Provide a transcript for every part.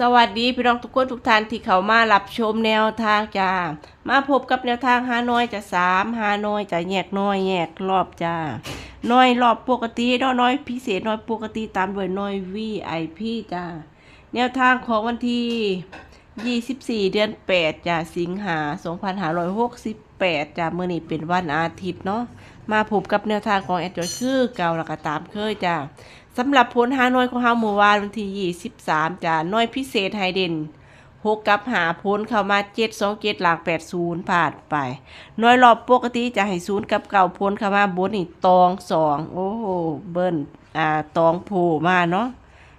สวัสดีพี่น้องทุกคนทุกท่านที่เขามารับชมแนวทางจ้า มาพบกับแนวทางหาน้อยจะสามหาน้อยจะแยกน้อยแยกรอบจ้าน้อยรอบปกติน้อยน้อยพิเศษน้อยปกติตามด้วยน้อย VIP จ้าแนวทางของวันที่ 24 เดือน 8จ้าสิงหา 8จ้าเมื่อนี้เป็นวันอาทิตย์เนาะมาพบกับแนวทางของแอดจอยคือเก่าแล้วก็ตามเคยจ้าสำหรับผลหาน้อยของเฮาเมื่อวานวันที่23จ้าน้อยพิเศษไฮเดนหกกับหาผลเข้ามา7 2 7หลัง80ผ่านไป น้อยรอบปกติจะให้ศูนย์กับเก่าผลเข้ามาบนนี่ตองสองโอ้โหเบิ้นอ่าตองโผล่มาเนาะ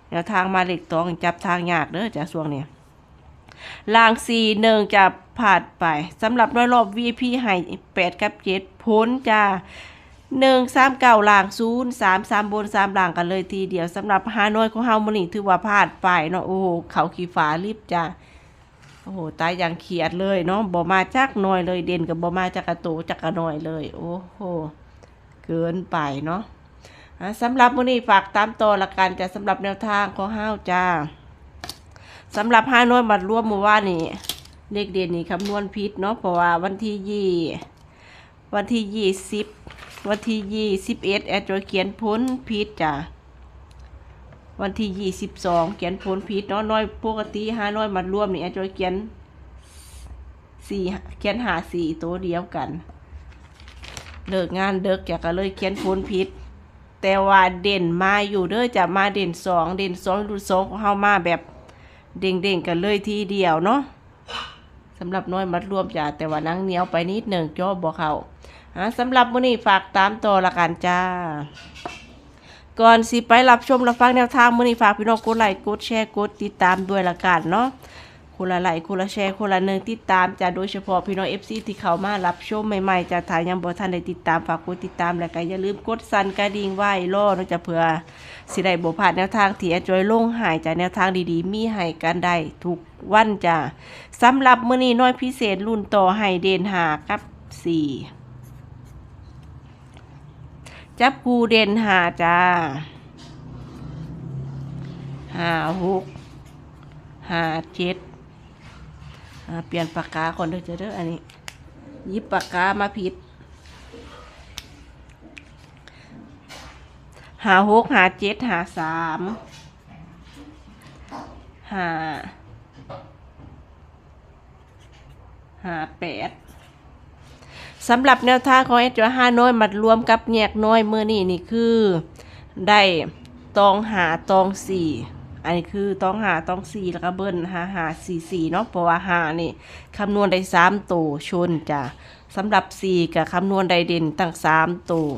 แนวทางมาเหล็กตองจับทางยากเด้อจ้าช่วงนี้ลางสี่หนึ่งจ ผ่านไปสำหรับน้อยรอบ VIP ให้แปดกับเจ็ดพ้นจ้าหนึ่งสามเก้าลางศูนย์สามสามบนสามลางกันเลยทีเดียวสำหรับฮานอยของเฮามันนี่ถือว่าพลาดไปเนาะโอ้โหเขาขี่ฟ้ารีบจ้าโอ้โหตายอย่างเขียดเลยเนาะบ่มาจักหน่อยเลยเด่นกับบ่มาจักกระโตจักกระหน่อยเลย โอ้โหเกินไปเนาะสำหรับมื้อนี้ฝากตามต่อละกันจะสำหรับแนวทางของเฮาจ้าสำหรับห้าน้อยมัดรวมมื่อวานี่ เลขเด่นนี่คำนวณผิดเนาะเพราะว่าวันที่ยี่วันที่ยี่สิบวันที่ยี่สิบเอ็ดแอดจอยเขียนพ้นผิดจ้ะวันที่ยี่สิบสองเขียนพ้นผิดเนาะน้อยปกติห้าน้อยมัดรวมนี่แอดจอยเขียนสี่เขียนหาสี่ตัวเดียวกันเลิกงานเด็กแกก็เลยเขียนพ้นผิดแต่ว่าเด่นมาอยู่เด้อจะมาเด่นสองเด่นสองรุ่นสองของเฮามาแบบเด้งๆกันเลยทีเดียวเนาะ สำหรับน้อยมัดรวมจ้าแต่ว่านังเหนียวไปนิดหนึ่งจ้อบอกเขาอะสำหรับมื้อนี้ฝากตามต่อละกันจ้า ก่อนสิไปรับชมรับฟังแนวทางมื้อนี้ฝากพี่น้องกดไลค์กดแชร์กดติดตามด้วยละกันเนาะ คนละไลค์คนละแชร์คนละหนึ่งติดตามจ้าโดยเฉพาะพี่น้อง FC ที่เขามารับชมใหม่ๆจะถ่ายยังบ่ทันได้ติดตามฝากกดติดตามแล้วก็อย่าลืมกดสั่นกระดิ่งไว้รอเนาะจะเผื่อสิได้บ่พลาดแนวทางที่แอดจอยลงหายจากแนวทางดีๆ มีให้กันได้ทุกวันจ้าสำหรับมื้อนี้น้อยพิเศษรุ่นต่อให้เดนหากับสี่จับกูเดนหาจ้าห้าหกห้าเจ็ด เปลี่ยนปากกาก่อนเด้อเจ้าเด้ออันนี้ยิบปากกามาผิดหาหกหาเจ็ดหาสามหาหาแปดสำหรับแนวทางของเอจห้าน้อยมัดรวมกับแยกน้อยเมื่อนี่นี่คือ ได้ตองหาตองสี่ อันนี้คือตองหาตองสี่แล้วก็เบิ้ลหาหาสี่สี่เนาะเพราะว่าหานี่คำนวณได้สามตัวชนจ้ะสำหรับสี่กับคำนวณได้เด่นตั้งสามตัว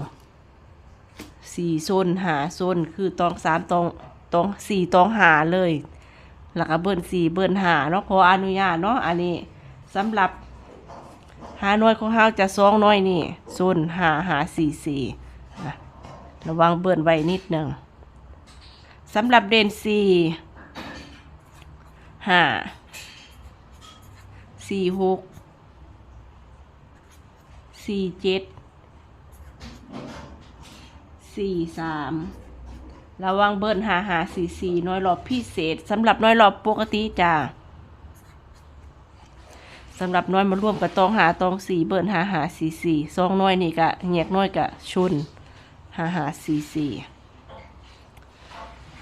สี่โซนหาโซนคือตองสามตองตองสี่ตองหาเลยแล้วก็เบิ้นสี่เบิ้นหาเนาะขออนุญาตเนาะอันนี้สำหรับหาหน่วยของเฮาจะสองหน้อยนี่โซนหาหาสี่สี่อะระวังเบิ้นไว้นิดหนึ่ง สำหรับเด่นสี่ห้าสี่หกสี่เจ็ดสี่สามระวังเบิร์นหาหาสี่สี่น้อยรอบพิเศษสำหรับน้อยรอบปกติจ้าสำหรับน้อยมาร่วมกับตองหาตองสี่เบิร์นหาหาสี่สี่ซองน้อยนี่กะแยกน้อยกะชุนหาหาสี่สี่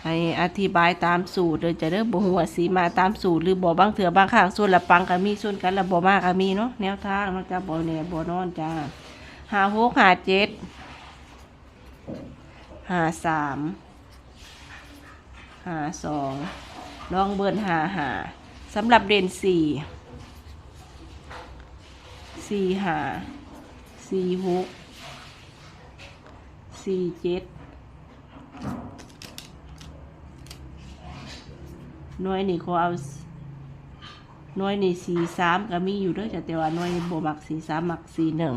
ให้อธิบายตามสูตรเลยจะเด้อบ่หัวสีมาตามสูตรหรือบ่บางเถื่อบางข้างส่วนละปังก็มีส่วนกันละบ่มากก็มีเนาะแนวทางเนาะจ้าบ่แน่บ่นอนจ้าหาหกหาเจ็ดหาสามหาสองลองเบิร์นหาหาสำหรับเด่นสี่สี่หาสี่หกสี่เจ็ด หน้อยนี่ขาเอาหน้อยนี่สี่สามก็มีอยู่ด้วยจ้ะแต่ว่าหน้อยนี่บมักสี่สามมักสี่หนึ่ง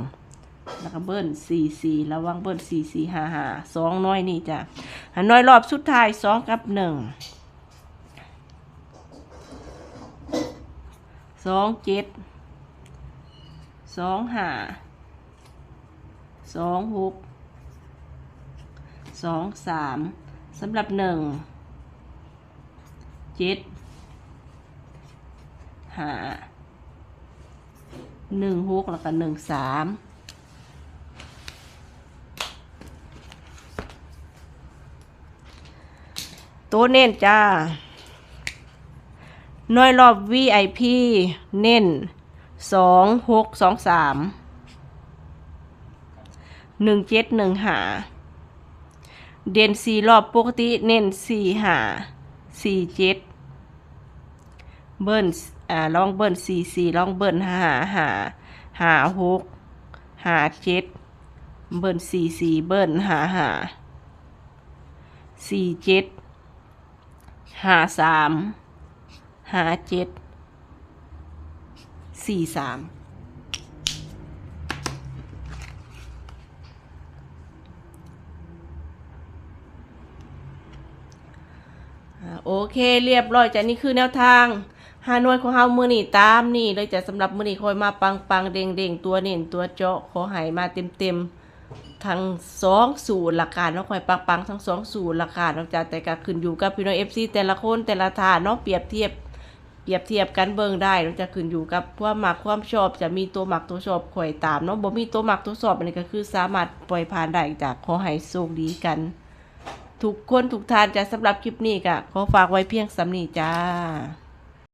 แล้วก็เบิ้ลสี่สี่ระวังเบิ้ลสี่สี่ห้าห้าสองน้อยนี่จ้ะหันน้อยรอบสุดท้ายสองกับหนึ่งสองเจ็ดสองห้าสองหกสองสามสำหรับหนึ่ง เจ็ดหาหนึ่งหกแล้วก็หนึ่งสามตัวเน้นจ้าน้อยรอบ VIP เน้นสองหกสองสามหนึ่งเจ็ดหนึ่งหาเด่นสี่รอบปกติเน้นสี่หาสี่เจ็ด เบิ้ลอ่าลองเบิ้ลสี่สี่ลองเบิ้ลหาหาหาหกหาเจ็ดเบิ้ลสี่สี่เบิ้ลหาหาสี่เจ็ดหาสามหาเจ็ดสี่สามโอเคเรียบร้อยจ้ะนี่คือแนวทาง ฮานอยของเฮามือนี่ตามนี่เลยจะสำหรับมือนี่คอยมาปังปังเด้งเด้งตัวเน่นตัวเจาะขอให้มาเต็มเต็มทั้งสองสูตรหลักการเนาะคอยปังปังทั้งสองสูตรหลักการเนาะจ้ะแต่ก็ขึ้นอยู่กับพี่น้องเอฟซีแต่ละคนแต่ละทานเนาะเปรียบเทียบเปรียบเทียบกันเบิ่งได้เนาะจะขึ้นอยู่กับความมักความชอบจะมีตัวหมักตัวชอบข่อยตามเนาะบ่มีตัวหมักตัวชอบอันนี้ก็คือสามารถปล่อยผ่านได้จ้ะขอให้โชคดีกันทุกคนทุกทานจะสำหรับคลิปนี้ก็ขอฝากไว้เพียงสำนีจ้า